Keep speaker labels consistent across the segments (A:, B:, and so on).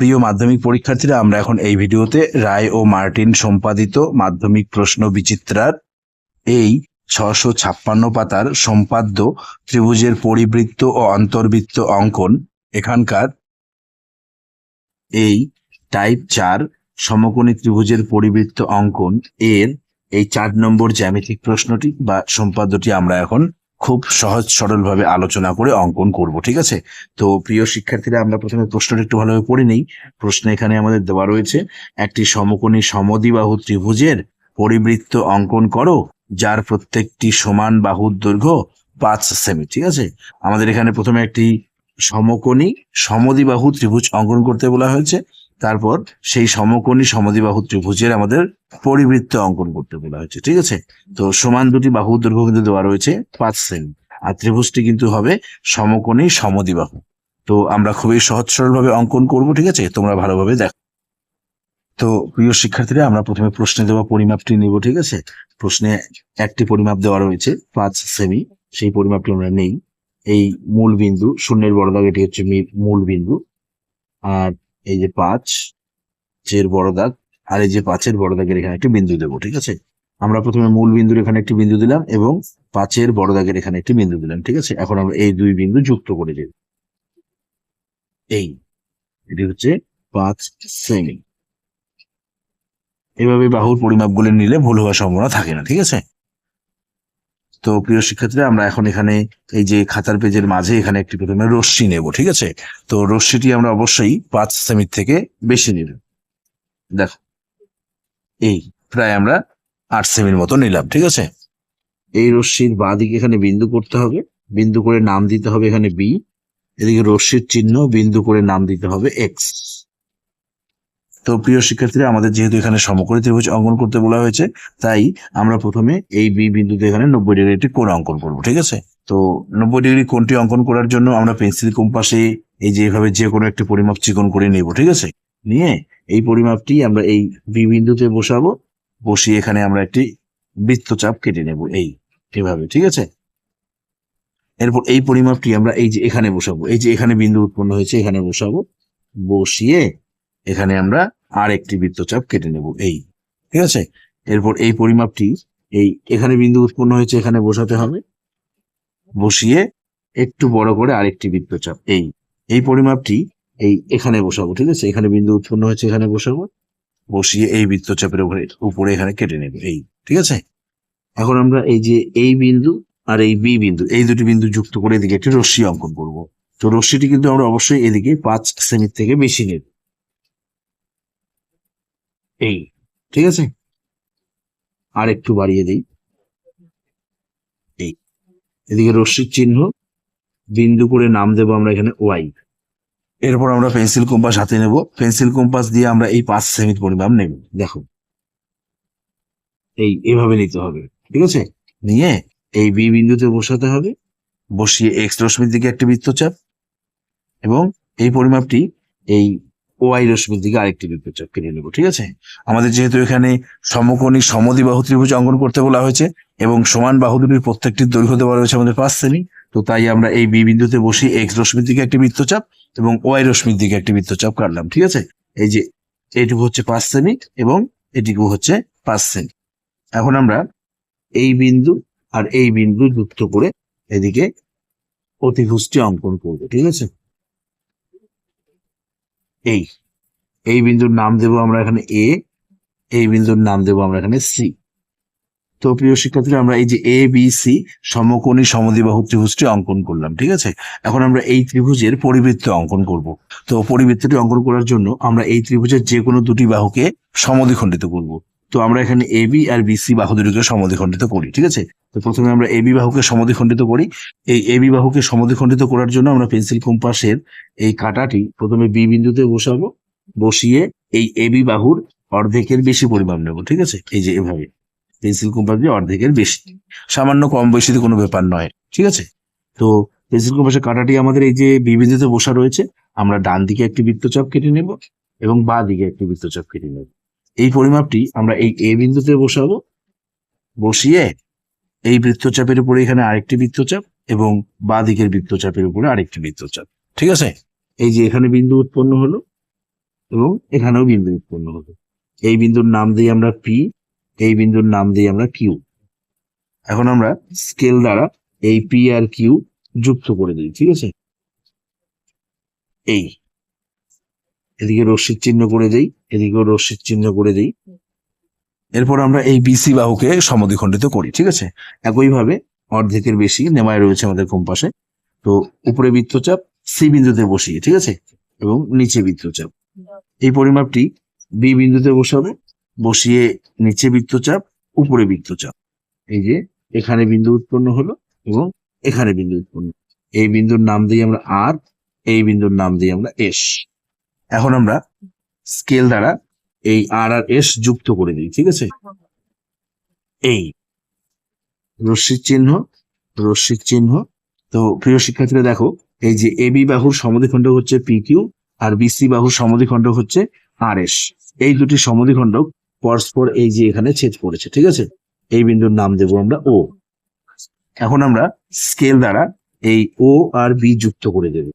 A: প্রিয় মাধ্যমিক পরীক্ষার্থীরা, আমরা এখন এই ভিডিওতে রায় ও মার্টিন সম্পাদিত মাধ্যমিক প্রশ্ন বিচিত্রার এই ছশো ছাপ্পান্ন পাতার সম্পাদ্য ত্রিভুজের পরিবৃত্ত ও অন্তর্বৃত্ত অঙ্কন এখানকার এই টাইপ চার সমকোণী ত্রিভুজের পরিবৃত্ত অঙ্কন এর এই চার নম্বর জ্যামিতিক প্রশ্নটি বা সম্পাদ্যটি আমরা এখন খুব সহজ সরলভাবে আলোচনা করে অঙ্কন করব, ঠিক আছে? তো প্রিয় শিক্ষার্থীরা, আমরা প্রথমে প্রশ্নটা একটু ভালোভাবে পড়ে নেই। প্রশ্ন এখানে আমাদের দেওয়া রয়েছে, একটি সমকোণী সমদ্বিবাহু ত্রিভুজের পরিবৃত্ত অঙ্কন করো, যার প্রত্যেকটি সমান বাহুর দৈর্ঘ্য পাঁচ সেমি, ঠিক আছে? আমাদের এখানে প্রথমে একটি সমকোণী সমদ্বিবাহু ত্রিভুজ অঙ্কন করতে বলা হয়েছে। তারপর সেই সমকোণী সমদ্বিবাহু ত্রিভুজের আমাদের পরিবৃত্ত অঙ্কন করতে বলা হয়েছে, ঠিক আছে? তো সমান দুটি বাহুর দৈর্ঘ্য কিন্তু দেওয়া রয়েছে পাঁচ সেমি আর ত্রিভুজটি কিন্তু হবে সমকোণী সমদ্বিবাহু। তো আমরা খুবই সহজ সরল ভাবে অঙ্কন করব, ঠিক আছে? তোমরা ভালোভাবে দেখো। তো প্রিয় শিক্ষার্থীরা, আমরা প্রথমে প্রশ্নে দেওয়া পরিমাপটি নিব, ঠিক আছে? প্রশ্নে একটি পরিমাপ দেওয়া রয়েছে, পাঁচ সেমি সেই পরিমাপটি আমরা নেই। এই মূল বিন্দু, শূন্যের বড় দাগ এটি হচ্ছে মূল বিন্দু। আর এই যে পাঁচ, চের বড় দাগ, আর এই যে পাঁচের বড় দাগের এখানে একটি বিন্দু দেবো, ঠিক আছে? আমরা প্রথমে মূল বিন্দুর এখানে একটি বিন্দু দিলাম এবং পাঁচের বড় দাগের এখানে একটি বিন্দু দিলাম, ঠিক আছে? এখন আমরা এই দুই বিন্দু যুক্ত করে দেব। এই, এটি হচ্ছে পাঁচ সেমি এভাবে বাহুর পরিমাপগুলো নিলে ভুল হওয়ার সম্ভাবনা থাকে না, ঠিক আছে? তো প্রিয় শিক্ষার্থীরা, আমরা এখন এখানে এই যে খাতার পেজের মাঝে এখানে একটি প্রথমে রশ্মি নেব, ঠিক আছে? তো রশ্মিটি আমরা অবশ্যই পাঁচ সেমির থেকে বেশি নিব দেখো, এই প্রায় আমরা আট সেমির মতো নিলাম, ঠিক আছে? এই রশ্মির বাঁ দিকে এখানে বিন্দু করতে হবে, বিন্দু করে নাম দিতে হবে এখানে বি এদিকে রশ্মির চিহ্ন বিন্দু করে নাম দিতে হবে এক্স তো প্রিয় শিক্ষার্থীরা, আমাদের যেহেতু এখানে সমকোণী ত্রিভুজ অঙ্কন করতে বলা হয়েছে, তাই আমরা প্রথমে এই বি বিন্দুতে এখানে নব্বই ডিগ্রি একটি কোণ অঙ্কন করব, ঠিক আছে? তো নব্বই ডিগ্রি কোণটি অঙ্কন করার জন্য আমরা পেন্সিল কম্পাসে এই যে এভাবে যে কোনো একটি পরিমাপ চিকন করে নেব, ঠিক আছে? নিয়ে এই পরিমাপটি আমরা এই বি বিন্দুতে বসাবো, বসিয়ে এখানে আমরা একটি বৃত্তচাপ কেটে নেব, এই এভাবে, ঠিক আছে? এরপর এই পরিমাপটি আমরা এই যে এখানে বসাবো, এই যে এখানে বিন্দু উৎপন্ন হয়েছে, এখানে বসাবো, বসিয়ে এখানে আমরা আর একটি বৃত্তচাপ কেটে নেব, এই। ঠিক আছে? এরপর এই পরিমাপটি, এই এখানে বিন্দু উৎপন্ন হয়েছে, এখানে বসাতে হবে। বসিয়ে একটু বড় করে আরেকটি বৃত্তচাপ, এই। এই পরিমাপটি, এই এখানে বসাবো, ঠিক আছে? এখানে বিন্দু উৎপন্ন হয়েছে, এখানে বসাবো। বসিয়ে এই বৃত্তচাপের উপরে উপরে এখানে কেটে নেব, এই। ঠিক আছে? এখন আমরা এই যে এই বিন্দু আর এই বি বিন্দু, এই দুটি বিন্দু যুক্ত করে এদিকে একটি রশ্মি অঙ্কন করব। তো রশ্মিটি কিন্তু আমরা অবশ্যই এদিকে পাঁচ সেমির থেকে বেশি নেব। এই, ঠিক আছে? আর একটু বাড়িয়ে দিই। এই, এদিকে রশ্মির চিহ্ন, বিন্দু করে নাম দেবো আমরা এখানে ওয়াই। এরপর আমরা পেন্সিল কম্পাস হাতে নেব। পেন্সিল কম্পাস দিয়ে আমরা এই পাঁচ সেমির পরিমাপ নেব। দেখো। এই, এভাবে নিতে হবে, ঠিক আছে? নিয়ে এই বি বিন্দুতে বসাতে হবে। বসিয়ে এক্স রশ্মির দিকে একটি বৃত্তচাপ। এবং এই পরিমাপটি এই ওয়াই রশ্মির দিকে আরেকটি বৃত্তচাপ কেটে নেব, ঠিক আছে? আমাদের যেহেতু এখানে সমকোণী সমদ্বিবাহু ত্রিভুজ অঙ্কন করতে বলা হয়েছে এবং সমান বাহু দুটির প্রত্যেকটির দৈর্ঘ্য দেওয়া রয়েছে আমাদের পাঁচ সেমি তো তাই আমরা এই বি বিন্দুতে বসি এক্স রশ্মির দিকে একটি বৃত্তচাপ এবং ওয়াই রশ্মির দিকে একটি বৃত্তচাপ কাটলাম, ঠিক আছে? এই যে এইটুকু হচ্ছে পাঁচ সেমি এবং এটুকু হচ্ছে পাঁচ সেমি এখন আমরা এই বিন্দু আর এই বিন্দু যুক্ত করে এদিকে অতিভুজটি অঙ্কন করব, ঠিক আছে? এই এই বিন্দুর নাম দেবো আমরা এখানে এ এই বিন্দুর নাম দেবো আমরা এখানে সি তো প্রিয় শিক্ষার্থীরা, আমরা এই যে এ বি সি সমকোণী সমদ্বিবাহু ত্রিভুজটি অঙ্কন করলাম, ঠিক আছে? এখন আমরা এই ত্রিভুজের পরিবৃত্ত অঙ্কন করব। তো পরিবৃত্তটি অঙ্কন করার জন্য আমরা এই ত্রিভুজের যে কোনো দুটি বাহুকে সমদ্বিখণ্ডিত করব। তো আমরা এখানে এ বি আর বিসি বাহু দুটিকে সমদ্বিখণ্ডিত করি, ঠিক আছে? তো প্রথমে আমরা এ বি বাহুকে সমদ্বিখণ্ডিত করি। এই এবি বাহুকে সমদ্বিখণ্ডিত করার জন্য আমরা পেন্সিল কম্পাসের এই কাঁটাটি প্রথমে বি বিন্দুতে বসাবো। বসিয়ে এই এ বি বাহুর অর্ধেকের বেশি পরিমাণ নেব, ঠিক আছে? এই যে এভাবে। পেন্সিল কম্পাস দিয়ে অর্ধেকের বেশি। সামান্য কম বেশিতে কোনো ব্যাপার নয়, ঠিক আছে? তো পেন্সিল কম্পাসের কাঁটাটি আমাদের এই যে বি বিন্দুতে বসা রয়েছে, আমরা ডান দিকে একটি বৃত্তচাপ কেটে নেব এবং বা দিকে একটি বৃত্তচাপ কেটে নেব। এই পরিমাপটি আমরা এই এ বিন্দুতে বসাবো। বসিয়ে এই বৃত্তচাপের উপরে এখানে আরেকটি বৃত্তচাপ এবং বা দিকের বৃত্তচাপের উপরে আরেকটি বৃত্তচাপ। ঠিক আছে? এই যে এখানে বিন্দু উৎপন্ন হলো এবং এখানেও বিন্দু উৎপন্ন হলো। এই বিন্দুর নাম দিই আমরা পি এই বিন্দুর নাম দিই আমরা কিউ এখন আমরা স্কেল দ্বারা এই পি আর কিউ যুক্ত করে দিই, ঠিক আছে? এই। এদিকে রশ্মির চিহ্ন করে দেই, এদিকেও রশ্মির চিহ্ন করে দেই। এরপর আমরা এই বিসি বাহুকে সমদ্বিখণ্ডিত করি, ঠিক আছে? একইভাবে অর্ধেকের বেশি নেমায় রয়েছে আমাদের কম্পাসে তো উপরে বৃত্তচাপ সি বিন্দুতে বসিয়ে, ঠিক আছে? এবং নিচে বৃত্তচাপ। এই পরিমাপটি বি বিন্দুতে বসাবে, বসিয়ে নিচে বৃত্তচাপ, উপরে বৃত্তচাপ। এই যে এখানে বিন্দু উৎপন্ন হলো এবং এখানে বিন্দু উৎপন্ন। এই বিন্দুর নাম দিই আমরা আর এই বিন্দুর নাম দিই আমরা এস এখন আমরা স্কেল দ্বারা এই আর আর এস যুক্ত করে দিই, ঠিক আছে? এই, রশ্মির চিহ্ন রশ্মির চিহ্ন। তো প্রিয় শিক্ষার্থীরা, দেখো, এই যে এবি বাহুর সমদ্বিখণ্ড হচ্ছে পি কিউ আর বিসি বাহুর সমদ্বিখণ্ড হচ্ছে আর এস এই দুটি সমদ্বিখণ্ডক পরস্পর এই যে এখানে ছেদ পড়েছে, ঠিক আছে? এই বিন্দুর নাম দেবো আমরা ও এখন আমরা স্কেল দ্বারা এই ও আর বি যুক্ত করে দেব।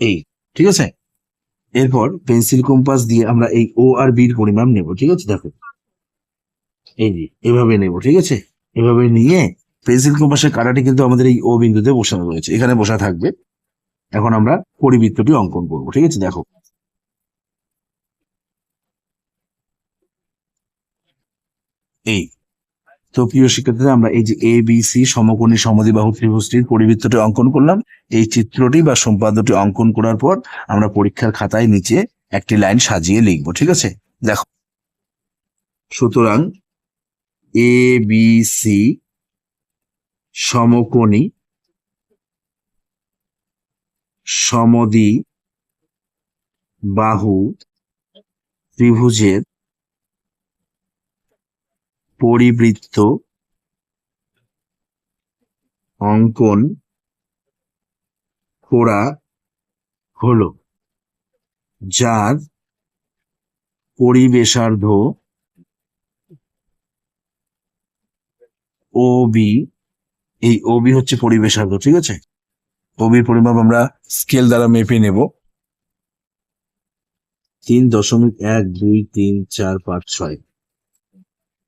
A: এই, ঠিক আছে? এরপর পেন্সিল কম্পাস দিয়ে আমরা এই ও আর বির পরিমাপ নেব, ঠিক আছে? দেখো। এই যে, এভাবে নেব, ঠিক আছে? এভাবে নিয়ে পেন্সিল কম্পাসের কাটাটি কিন্তু আমাদের এই ও বিন্দুতে বসানো রয়েছে। এখানে বসা থাকবে। এখন আমরা পরিবৃত্তটি অঙ্কন করব, ঠিক আছে? দেখো। এই তো প্রিয় শিক্ষার্থীরা, আমরা এই যে এ বি সি সমকোণী সমদ্বিবাহু ত্রিভুজটির পরিবৃত্তটি অঙ্কন করলাম। এই চিত্রটি বা সম্পাদ্যটি অঙ্কন করার পর আমরা পরীক্ষার খাতায় নিচে একটি লাইন সাজিয়ে লিখব, ঠিক আছে? দেখো। সুতরাং এ বি সি সমকোণী সমদি বাহু ত্রিভুজের পরিবৃত্ত অঙ্কন করা হলো, যার পরিবেশার্ধ ও বি এই ও বি হচ্ছে পরিবেশার্ধ, ঠিক আছে? ওবির পরিমাপ আমরা স্কেল দ্বারা মেপে নেব। তিন দশমিক এক দুই তিন চার পাঁচ ছয়।